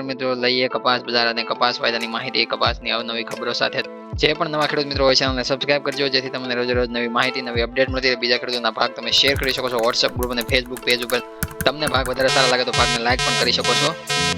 ખેડૂત મિત્રો, લઈએ કપાસ બજાર અને કપાસ વાયદાની માહિતી, કપાસની અવનવી ખબરો સાથે. જે પણ નવા ખેડૂત મિત્રો હોય ચેનલને સબસ્ક્રાઇબ કરજો, જેથી તમને રોજ રોજ નવી માહિતી, નવી અપડેટ મળતી બીજા ખેડૂતોના ભાગ તમે શેર કરી શકો છો. વોટ્સઅપ ગ્રુપ અને ફેસબુક પેજ ઉપર તમને ભાગ વધારે સારા લાગે તો ભાગને લાઈક પણ કરી શકો છો.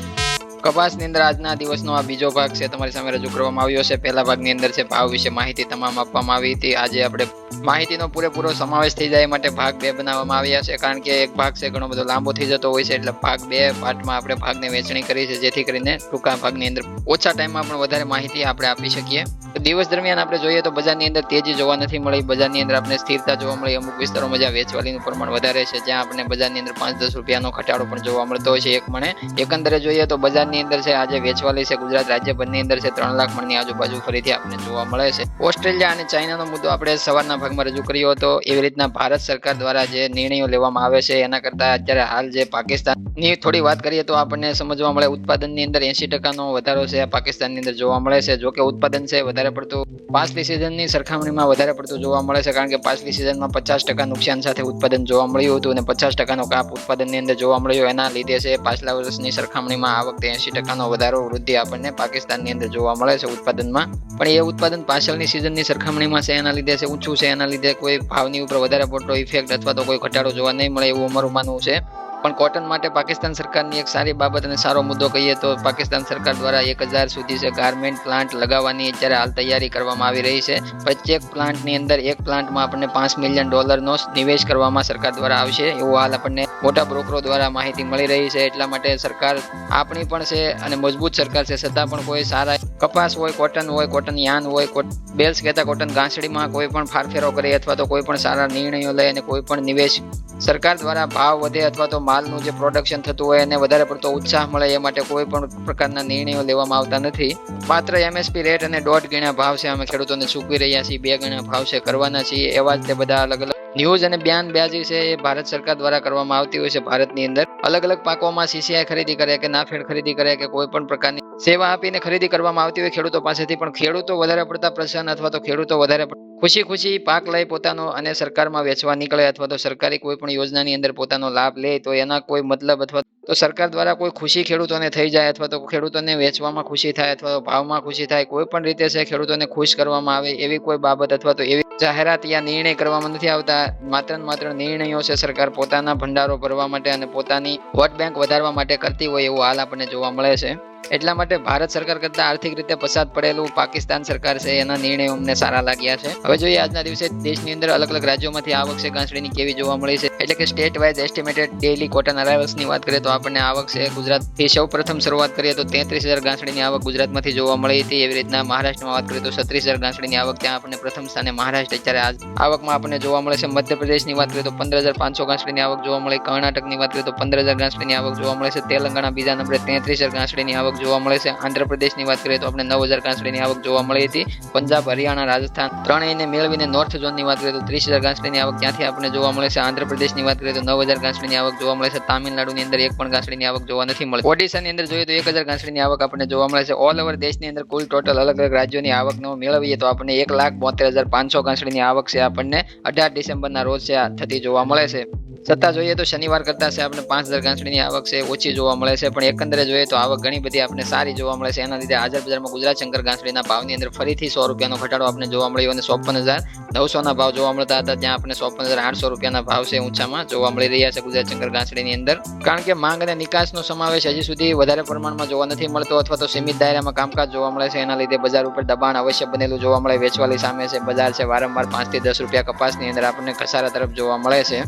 કપાસની અંદર આજના દિવસનો આ બીજો ભાગ છે, તમારી સામે રજૂ કરવામાં આવ્યો છે. પહેલા ભાગની અંદર છે, ભાવ વિશે માહિતી તમામ આપવામાં આવી હતી. આજે આપણે માહિતીનો પૂરેપૂરો સમાવેશ થઈ જાય માટે ભાગ બે બનાવવામાં આવ્યા છે, કારણ કે એક ભાગ છે, ઘણો બધો લાંબો થઈ જતો હોય છે, એટલે ભાગ બે પાર્ટમાં આપણે ભાગને વહેંચણી કરી છે જેથી કરીને ટૂંકા ભાગની અંદર ઓછા ટાઈમમાં પણ વધારે માહિતી આપણે આપી શકીએ. દિવસ દરમિયાન આપણે જોઈએ તો બજારની અંદર તેજી જોવા નથી મળી. બજારની અંદર આપણે સ્થિરતા જોવા મળી. અમુક વિસ્તારોમાં જ્યાં વેચવાલીનું પ્રમાણ વધારે છે. જ્યાં આપણે બજારની અંદર પાંચ દસ રૂપિયાનો ઘટાડો પણ જોવા મળતો હોય છે. એક મણે એકંદરે જોઈએ તો બજારની અંદર છે, આજે વેચવાલી છે. ગુજરાત રાજ્યભરની અંદર છે, ત્રણ લાખ મણની આજુબાજુ ફરીથી આપણને જોવા મળે છે. ઓસ્ટ્રેલિયા અને ચાઇનાનો મુદ્દો આપણે સવારના ભાગમાં રજૂ કર્યો હતો એવી રીતના ભારત સરકાર દ્વારા જે નિર્ણયો લેવામાં આવે છે, એના કરતા અત્યારે હાલ જે પાકિસ્તાનની થોડી વાત કરીએ તો આપણને સમજવા મળે, ઉત્પાદનની અંદર એસી ટકાનો વધારો છે પાકિસ્તાનની અંદર જોવા મળે છે. જોકે ઉત્પાદન છે, વધારે પડતું. પાછલી સિઝનની સરખામણીમાં વધારે પડતું જોવા મળે છે કારણ કે પાછલી સિઝનમાં પચાસ ટકા નુકસાન સાથે ઉત્પાદન જોવા મળ્યું હતું અને પચાસ ટકાનો કાપ ઉત્પાદનની અંદર જોવા મળ્યો. એના લીધે છે પાછલા વર્ષની સરખામણીમાં આ વખતે એસી ટકાનો વધારો વૃદ્ધિ આપણને પાકિસ્તાનની અંદર જોવા મળે છે ઉત્પાદનમાં. પણ એ ઉત્પાદન પાછળની સિઝનની સરખામણીમાં છે એના લીધે છે ઊંચું છે. એના લીધે કોઈ ભાવની ઉપર વધારે પડતો ઇફેક્ટ અથવા તો કોઈ ઘટાડો જોવા નહીં મળે એવું અમારું માનવું છે. પણ કોટન માટે પાકિસ્તાન સરકારની એક સારી બાબત અને સારો મુદ્દો કહીએ તો પાકિસ્તાન સરકાર દ્વારા એક હજાર સુધી છે ગાર્મેન્ટ પ્લાન્ટ લગાવવાની અત્યારે હાલ તૈયારી કરવામાં આવી રહી છે. પ્રત્યેક પ્લાન્ટની અંદર એક પ્લાન્ટમાં આપણને પાંચ મિલિયન ડોલરનો નિવેશ કરવામાં સરકાર દ્વારા આવશે. એવું હાલ આપણને મોટા બ્રોકરો દ્વારા માહિતી મળી રહી છે. એટલા માટે સરકાર આપણી પણ છે અને મજબૂત સરકાર છે. છતાં પણ કોઈ સારા કપાસ હોય કોટન હોય કોટન યાન હોય બેલ્સ કહેતા કોટન ગાંસડીમાં કોઈ પણ ફારફેરો કરે અથવા તો કોઈ પણ સારા નિર્ણયો લે અને કોઈ પણ નિવેશ સરકાર દ્વારા ભાવ વધે અથવા તો માલનું જે પ્રોડક્શન થતું હોય એને વધારે પડતો ઉત્સાહ મળે એ માટે કોઈ પણ પ્રકારના નિર્ણયો લેવામાં આવતા નથી. માત્ર એમએસપી રેટ અને દોઢ ગણા ભાવ છે અમે ખેડૂતોને ચૂકવી રહ્યા છીએ. બે ગણા ભાવ છે કરવાના છીએ. એવા જ તે બધા અલગ અલગ ન્યૂઝ અને બ્યાન બ્યાજી છે એ ભારત સરકાર દ્વારા કરવામાં આવતી હોય છે ભારતની અંદર. અલગ અલગ પાકોમાં સીસીઆઈ ખરીદી કરે કે નાફેડ ખરીદી કરે કે કોઈ પણ પ્રકારની સેવા આપીને ખરીદી કરવામાં આવતી હોય ખેડૂતો પાસેથી પણ ખેડૂતો વધારે પડતા પ્રસન્ન અથવા તો ખેડૂતો વધારે ખુશી ખુશી પાક લઈ પોતાનો અને સરકારમાં વેચવા નીકળે અથવા તો સરકારી કોઈ પણ યોજનાની અંદર પોતાનો લાભ લે, તો એના કોઈ મતલબ અથવા તો સરકાર દ્વારા કોઈ ખુશી ખેડૂતોને થઈ જાય અથવા તો ખેડૂતોને વેચવામાં ખુશી થાય અથવા તો ભાવમાં ખુશી થાય, કોઈ પણ રીતે છે ખેડૂતોને ખુશ કરવામાં આવે એવી કોઈ બાબત અથવા તો એવી જાહેરાત યા નિર્ણય કરવામાં નથી આવતા. માત્ર ને માત્ર નિર્ણયો છે સરકાર પોતાના ભંડારો ભરવા માટે અને પોતાની વોટ બેંક વધારવા માટે કરતી હોય એવું હાલ આપણને જોવા મળે છે. એટલા માટે ભારત સરકાર કરતા આર્થિક રીતે પસાર પડેલું પાકિસ્તાન સરકાર છે, એના નિર્ણયો અમને સારા લાગ્યા છે. હવે જોઈએ આજના દિવસે દેશની અંદર અલગ અલગ રાજ્યોમાંથી આવક છે ઘાસડીની કેવી જોવા મળી છે, એટલે કે state wise estimated daily cotton અરાઇવલ્સની વાત કરીએ તો આપણને આવક છે ગુજરાતથી સૌ પ્રથમ શરૂઆત કરીએ તો તેત્રીસ હજાર ઘાસડીની આવક ગુજરાતમાંથી જોવા મળી હતી. એવી રીતના મહારાષ્ટ્રમાં વાત કરીએ તો છત્રીસ હજાર ઘાસડીની આવક ત્યાં આપણને પ્રથમ સ્થાને મહારાષ્ટ્ર અત્યારે આવકમાં આપણને જોવા મળે છે. મધ્યપ્રદેશની વાત કરીએ તો પંદર હજાર પાંચસો ઘાસડીની આવક જોવા મળે. કર્ણાટકની વાત કરીએ તો પંદર હજાર ઘાસડીની આવક જોવા મળે છે. તેલંગાણા બીજા નંબરે તેત્રીસ હજાર ઘાસડીની આવક જોવા મળે છે. આંધ્રપ્રદેશની વાત કરીએ તો આપણે નવ હજાર ઘાસડીની આવક જોવા મળી હતી. પંજાબ, હરિયાણા, રાજસ્થાન ત્રણેયને મેળવીને નોર્થ ઝોનની વાત કરીએ તો ત્રીસ હજાર ઘાસડીની આવક ત્યાંથી આપણે જોવા મળે છે. આંધ્રપ્રદેશની વાત કરીએ તો નવ હજાર ઘાસડીની આવક જોવા મળે છે. તામિલનાડુની અંદર એક પણ ઘાસડીની આવક જોવા નથી મળે. ઓડિશાની અંદર જોઈએ તો એક હજાર ઘાસડીની આવક આપણને જોવા મળે છે. ઓલ ઓવર દેશની અંદર કુલ ટોટલ અલગ અલગ રાજ્યોની આવકનો મેળવીએ તો આપણને એક લાખ બોતેર હજાર પાંચસો ઘાસડીની આવક છે આપણને અઢાર ડિસેમ્બરના રોજ છે થતી જોવા મળે છે. છતાં જોઈએ તો શનિવાર કરતા છે આપણે પાંચ હજાર ગાંસડીની આવક છે, ઓછી જોવા મળે છે, પણ એકંદરે જોઈએ તો આવક ઘણી બધી આપણે સારી જોવા મળે છે. એના લીધે હાજર બજારમાં ગુજરાત શંકર ઘાસડીના ભાવની અંદર ફરીથી સો રૂપિયાનો ઘટાડો આપણે જોવા મળ્યો અને ચોપન હજાર નવસોના ભાવ જોવા મળતા હતા. ત્યાં આપણે ચોપન હજાર આઠસો રૂપિયાના ભાવ છે ઊંચામાં જોવા મળી રહ્યા છે ગુજરાત શંકર ગાંસડીની અંદર. કારણ કે માંગ અને નિકાસનો સમાવેશ હજી સુધી વધારે પ્રમાણમાં જોવા નથી મળતો અથવા તો સીમિત દાયરામાં કામકાજ જોવા મળે છે. એના લીધે બજાર ઉપર દબાણ અવશ્ય બનેલું જોવા મળે. વેચવાલી સામે છે. બજાર છે વારંવાર પાંચથી દસ રૂપિયા કપાસની અંદર આપણને ઘસારા તરફ જોવા મળે છે.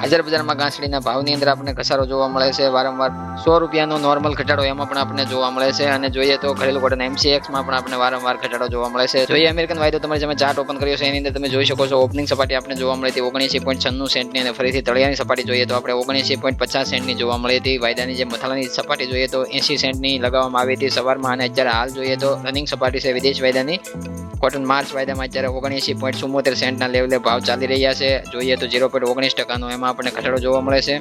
હાજર બજારમાં ઘાસડીના ભાવની અંદર આપણને ઘસારો જોવા મળે છે. વારંવાર સો રૂપિયાનો નોર્મલ ઘટાડો એમાં પણ આપણને જોવા મળે છે. અને જોઈએ તો ઘરેલું કોટન એમસીએક્સમાં પણ આપણને વારંવાર ઘટાડો જોવા મળે છે. જોઈએ અમેરિકન વાયદો તમે તમે ચાર્ટ ઓપન કર્યો છે, એની અંદર તમે જોઈ શકો છો ઓપનિંગ સપાટી આપણે જોવા મળી હતી ઓગણીસી પોઈન્ટ છન્નું સેન્ટની અને ફરીથી તળિયાની સપાટી જોઈએ તો આપણે ઓગણીસી પોઈન્ટ પચાસ સેન્ટની જોવા મળી હતી. વાયદાની જે મથાલાની સપાટી જોઈએ તો એસી સેન્ટની લગાવવામાં આવી હતી સવારમાં. અને અત્યારે હાલ જોઈએ તો રનિંગ સપાટી છે, વિદેશ વાયદાની. કોટન માર્ચ વાયદામાં અત્યારે ઓગણસી પોઈન્ટ ચુમ્મોતેર સેન્ટના લેવલે ભાવ ચાલી રહ્યા છે. જોઈએ તો ઝીરો પોઈન્ટ ઓગણીસ ટકાનો એમાં આપણને ઘટાડો જોવા મળે છે.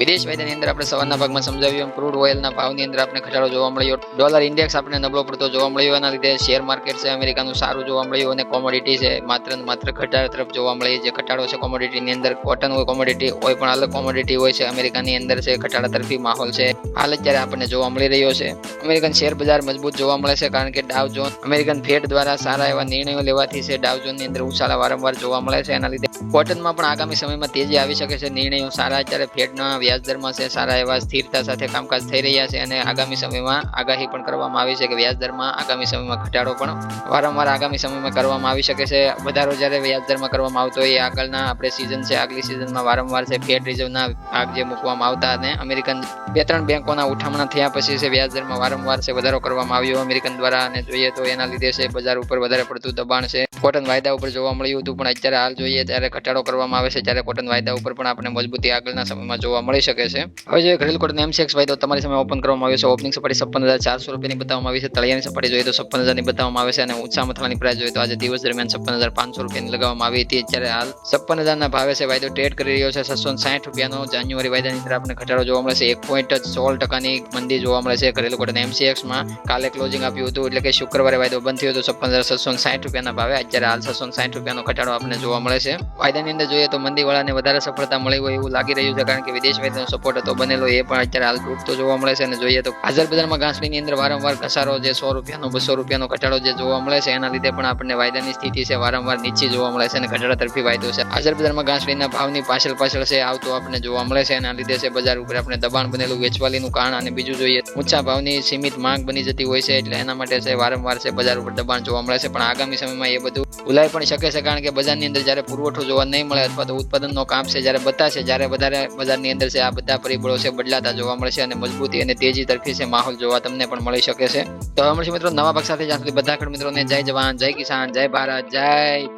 વિદેશ વાયદાની અંદર આપણે સવારના ભાગમાં સમજાવ્યું ક્રૂડ ઓઇલના ભાવની અંદર આપણે ઘટાડો જોવા મળ્યો. ડોલર ઇન્ડેક્સ આપણે નબળો પડતો જોવા મળ્યો. એના લીધે શેર માર્કેટ છે, અમેરિકાનું સારું જોવા મળ્યું અને કોમોડિટી છે, માત્ર ને માત્ર ઘટાડા તરફ જોવા મળી. જે ઘટાડો છે કોમોડિટીની અંદર કોટન હોય કોમોડિટી હોય, પણ અલગ કોમોડિટી હોય છે. અમેરિકાની અંદર છે, ઘટાડા તરફી માહોલ છે. હાલ અત્યારે આપણને જોવા મળી રહ્યો છે. અમેરિકન શેર બજાર મજબૂત જોવા મળે છે, કારણ કે ડાવ જોન અમેરિકન ફેડ દ્વારા સારા એવા નિર્ણયો લેવાથી છે ડાવ ઝોનની અંદર ઉછાળા વારંવાર જોવા મળે છે. એના લીધે કોટનમાં પણ આગામી સમયમાં તેજી આવી શકે છે. નિર્ણયો સારા અત્યારે ફેડના વ્યાજદરમાં છે. સારા એવા સ્થિરતા સાથે કામકાજ થઈ રહ્યા છે અને આગામી સમયમાં આગાહી પણ કરવામાં આવી છે કે વ્યાજદરમાં આગામી સમયમાં ઘટાડો પણ વારંવાર આગામી સમયમાં કરવામાં આવી શકે છે. વધારો જ્યારે વ્યાજદરમાં કરવામાં આવતો હોય, એ આગળના આપણે સિઝન છે, આગલી સિઝનમાં વારંવાર છે ફેડ રિઝર્વના ભાગ જે મૂકવામાં આવતા અને અમેરિકન બે ત્રણ બેંકોના ઉઠામણા થયા પછી છે, વ્યાજદરમાં વારંવાર છે, વધારો કરવામાં આવ્યો અમેરિકન દ્વારા. અને જોઈએ તો એના લીધે છે, બજાર ઉપર વધારે પડતું દબાણ છે. કોટન વાયદા ઉપર જોવા મળ્યું હતું, પણ અત્યારે હાલ જોઈએ ત્યારે ઘટાડો કરવામાં આવે છે, ત્યારે કોટન વાયદા ઉપર પણ આપણે મજબૂતી આગળના સમયમાં જોવા મળી શકે છે. હવે જે ઘરેલ કોટન એમસીએક્સ વાયદો તમારી સામે ઓપન કરવામાં આવ્યો છે. ઓપનિંગ સપાટી છપ્પન હજાર ચારસો રૂપિયાની બતાવવામાં આવી છે. તળિયાની સપાટી જોઈએ તો છપ્પન હજારની બતાવવામાં આવે છે અને ઊંચા મથવાની પ્રાઇસ જોઈએ તો આજે દિવસ દરમિયાન છપ્પન હજાર પાંચસો રૂપિયાની લગાવવામાં આવી હતી. અત્યારે હાલ છપ્પન હજારના ભાવે છે વાયદો ટ્રેડ કરી રહ્યો છે. છસો સાઠ રૂપિયાનો જાન્યુઆરી વાયદાની અંદર આપણે ઘટાડો જોવા મળે છે. એક પોઈન્ટ સોળ ટકાની મંદી જોવા મળે છે ઘરેલું કોટન એમસીએક્સમાં. કાલે ક્લોઝિંગ આપ્યું હતું, એટલે કે શુક્રવારે વાયદો બંધ થયો હતો. છપ્પન હજાર છસો સાઠ રૂપિયાના ભાવે. અત્યારે હાલ છસો સાઠ રૂપિયાનો ઘટાડો આપણને જોવા મળે છે. વાયદાની અંદર જોઈએ તો મંદીવાળાને વધારે સફળતા મળી હોય એવું લાગી રહ્યું છે, કારણ કે વિદેશ વેદનો સપોર્ટ હતો, બનેલો એ પણ અત્યારે હાલ તૂટતો જોવા મળે છે. અને જોઈએ તો હાજર બજારમાં ઘાસડીની અંદર વારંવાર ઘસારો જે સો રૂપિયાનો, બસો રૂપિયાનો ઘટાડો જે જોવા મળે છે, એના લીધે પણ આપણને વાયદાની સ્થિતિ છે વારંવાર નીચી જોવા મળે છે અને ઘટાડા તરફી વાયદો છે. હાજર બજારમાં ઘાસડીના ભાવની પાછળ પાછળ છે, આવતો આપણને જોવા મળે છે. એના લીધે છે બજાર ઉપર આપણે દબાણ બનેલું વેચવાલીનું કારણ. અને બીજું જોઈએ, ઊંચા ભાવની સીમિત માંગ બની જતી હોય છે, એટલે એના માટે છે વારંવાર છે બજાર ઉપર દબાણ જોવા મળે છે. પણ આગામી સમયમાં એ બધું ભૂલાઈ પણ શકે છે, કારણ કે બજારની અંદર જ્યારે પુરવઠો જોવા નહીં મળે અથવા તો ઉત્પાદનનો કામ છે, જ્યારે બતાશે, જ્યારે વધારે બજારની અંદર છે, આ બધા પરિબળો છે, બદલાતા જોવા મળશે અને મજબૂતી અને તેજી તરફી છે, માહોલ જોવા તમને પણ મળી શકે છે. તો હવે મળશે મિત્રો નવા ભાગ સાથે, જ્યાં સુધી બધા ખેડૂત મિત્રોને જય જવાન, જય કિસાન, જય ભારત, જય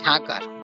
ઠાકર.